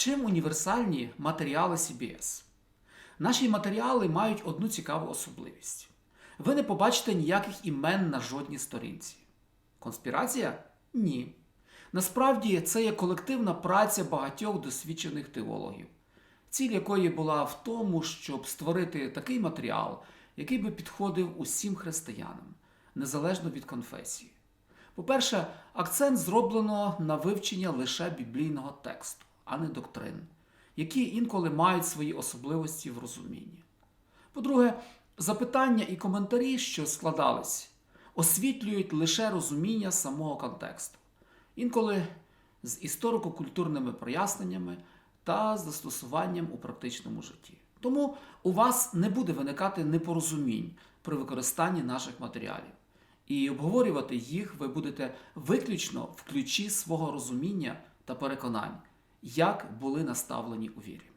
Чим універсальні матеріали CBS? Наші матеріали мають одну цікаву особливість. Ви не побачите ніяких імен на жодній сторінці. Конспірація? Ні. Насправді це є колективна праця багатьох досвідчених теологів, ціль якої була в тому, щоб створити такий матеріал, який би підходив усім християнам, незалежно від конфесії. По-перше, акцент зроблено на вивчення лише біблійного тексту, а не доктрин, які інколи мають свої особливості в розумінні. По-друге, запитання і коментарі, що складались, освітлюють лише розуміння самого контексту, інколи з історико-культурними проясненнями та застосуванням у практичному житті. Тому у вас не буде виникати непорозумінь при використанні наших матеріалів. І обговорювати їх ви будете виключно в ключі свого розуміння та переконань, як були наставлені у вірі.